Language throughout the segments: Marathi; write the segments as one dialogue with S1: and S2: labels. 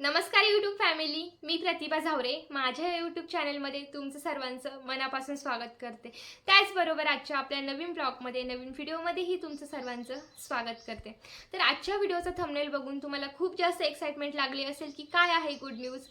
S1: नमस्कार यूट्यूब फॅमिली मी प्रतिभा झावरे. माझ्या यूट्यूब चॅनलमध्ये तुमचं सर्वांचं मनापासून स्वागत करते. त्याचबरोबर आजच्या आपल्या नवीन ब्लॉगमध्ये नवीन व्हिडिओमध्येही तुमचं सर्वांचं स्वागत करते. तर आजच्या व्हिडिओचा थंबनेल बघून तुम्हाला खूप जास्त एक्साइटमेंट लागली असेल की काय आहे गुड न्यूज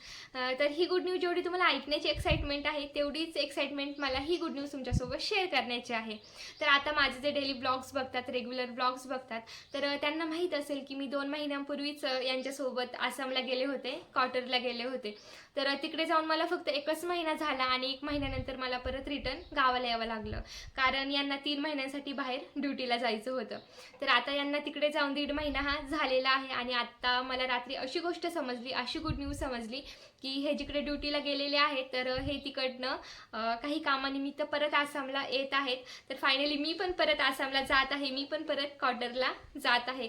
S1: तर ही गुड न्यूज जेवढी तुम्हाला ऐकण्याची एक्साइटमेंट आहे तेवढीच एक्साइटमेंट मला ही गुड न्यूज तुमच्यासोबत शेअर करण्याची आहे. तर आता माझे जे डेली ब्लॉग्स बघतात रेग्युलर ब्लॉग्स बघतात तर त्यांना माहीत असेल की मी दोन महिन्यांपूर्वीच यांच्यासोबत आसामला गेले होते. क्वार्टरला गेले होते. तर तिकडे जाऊन मला फक्त एकच महिना झाला आणि एक महिन्यानंतर मला परत रिटर्न गावाला यावं लागलं. कारण यांना तीन महिन्यांसाठी बाहेर ड्युटीला जायचं होतं. तर आता यांना तिकडे जाऊन दीड महिना हा झालेला आहे आणि आत्ता मला रात्री अशी गोष्ट समजली अशी गुड न्यूज समजली की हे जिकडे ड्युटीला गेलेले आहेत तर हे तिकडनं काही कामानिमित्त परत आसामला येत आहेत. तर फायनली मी पण परत आसामला जात आहे मी पण परत क्वार्टरला जात आहे.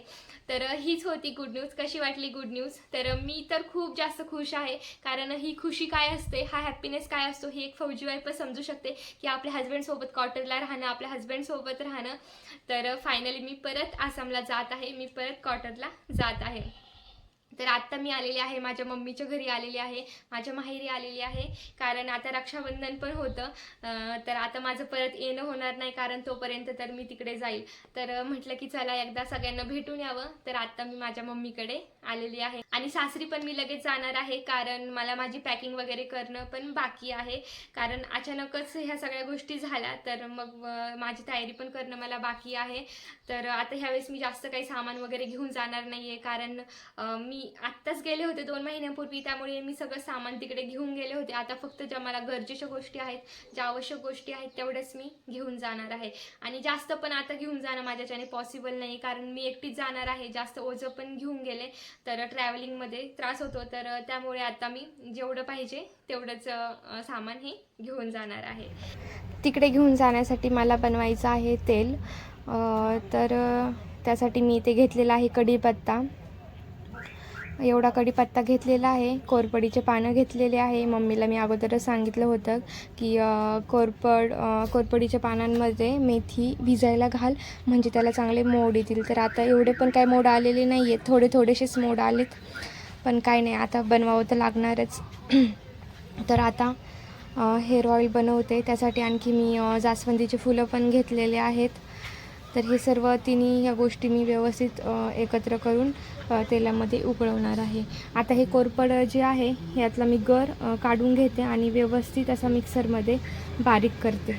S1: तर हीच होती गुड न्यूज कशी वाटली गुड न्यूज तर मी तर तर खूप जास्त खुश आहे. कारण ही खुशी काय असते? हा हॅपीनेस काय असतो? ही एक फौजी वाईफ समजू शकते की आपल्या हस्बंडसोबत क्वार्टरला राहणं आपल्या हस्बंडसोबत राहणं. तर फायनली मी परत आसामला जात आहे. मी परत क्वार्टरला जात आहे. तर आत्ता मी आलेली आहे माझ्या मम्मीच्या घरी आलेली आहे माझ्या माहेरी आलेली आहे. कारण आता रक्षाबंधन पण होतं. तर आता माझं परत येणं होणार नाही कारण तोपर्यंत तर मी तिकडे जाईल. तर म्हटलं की चला एकदा सगळ्यांना भेटून यावं. तर आता मी माझ्या मम्मीकडे आलेली आहे. आणि सासरी पण मी लगेच जाणार आहे कारण मला माझी पॅकिंग वगैरे करणं पण बाकी आहे. कारण अचानकच ह्या सगळ्या गोष्टी झाल्या तर मग माझी तयारी पण करणं मला बाकी आहे. तर आता ह्यावेळेस मी जास्त काही सामान वगैरे घेऊन जाणार नाही आहे कारण मी मी आत्ताच गेले होते दोन महिन्यापूर्वी त्यामुळे मी सगळं सामान तिकडे घेऊन गेले होते. आता फक्त ज्या मला गरजेच्या गोष्टी आहेत ज्या आवश्यक गोष्टी आहेत तेवढ्याच मी घेऊन जाणार आहे. आणि जास्त पण आता घेऊन जाणं माझ्याच्याने पॉसिबल नाही कारण मी एकटीच जाणार आहे. जास्त ओझं पण घेऊन गेले तर ट्रॅव्हलिंगमध्ये त्रास होतो. तर त्यामुळे आता मी जेवढं पाहिजे तेवढंच सामान हे घेऊन जाणार आहे. तिकडे घेऊन जाण्यासाठी मला बनवायचं आहे तेल. तर त्यासाठी मी इथे घेतलेला आहे कढीपत्ता. एवढा कढीपत्ता घेतलेला आहे. कोरपडीचे पानं घेतलेले आहे. मम्मीला मी अगोदरच सांगितलं होतं की कोरपड कोरपडीच्या पानांमध्ये मेथी भिजायला घाल. म्हणजे त्याला चांगले मोड येतील. तर आता एवढे पण काय मोड आलेले नाही आहेत थोडे थोडेसेच मोड आलेत. पण काय नाही. आता बनवावं तर लागणारच. तर आता हेअर ऑइल बनवते. त्यासाठी आणखी मी जास्वंदीची फुलं पण घेतलेले आहेत. तर हे सर्व तिन्ही ह्या गोष्टी मी व्यवस्थित एकत्र करून तेलामध्ये उकळवणार आहे. आता हे कोरपड जे आहे यातला मी गर काढून घेते आणि व्यवस्थित असा मिक्सरमध्ये बारीक करते.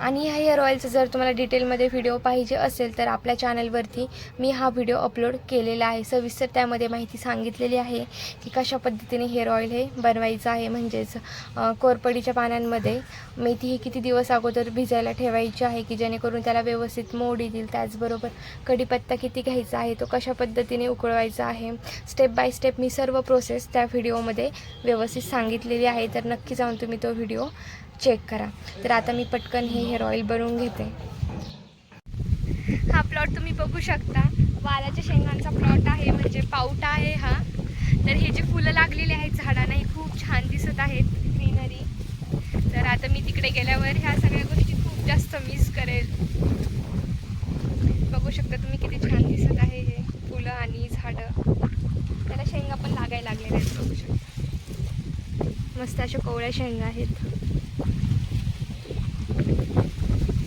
S1: आणि ह्या हेअर ऑइलचं जर तुम्हाला डिटेलमध्ये व्हिडिओ पाहिजे असेल तर आपल्या चॅनलवरती मी हा व्हिडिओ अपलोड केलेला आहे. सविस्तर त्यामध्ये माहिती सांगितलेली आहे की कशा पद्धतीने हेअर ऑइल हे बनवायचं आहे. म्हणजेच कोरपडीच्या पानांमध्ये मेथी ही किती दिवस अगोदर भिजायला ठेवायची आहे की जेणेकरून त्याला व्यवस्थित मोड येतील? त्याचबरोबर कढीपत्ता किती घ्यायचा आहे? तो कशा पद्धतीने उकळवायचा आहे? स्टेप बाय स्टेप मी सर्व प्रोसेस त्या व्हिडिओमध्ये व्यवस्थित सांगितलेली आहे. तर नक्की जाऊन तुम्ही तो व्हिडिओ चेक करा. तर आता मी पटकन हे हेअर ऑइल बनवून घेते. हा प्लॉट तुम्ही बघू शकता. वालाच्या शेंगांचा प्लॉट आहे म्हणजे पाऊट आहे हा. तर हे जे फुलं लागलेले आहेत झाडांना हे खूप छान दिसत आहेत ग्रीनरी. तर आता मी तिकडे गेल्यावर ह्या सगळ्या गोष्टी खूप जास्त मिस करेल. बघू शकता तुम्ही किती छान दिसत आहे हे फुलं आणि झाडं. त्याला शेंगा पण लागायला लागलेल्या आहेत बघू शकता. मस्त अशा कोवळ्या शेंगा आहेत.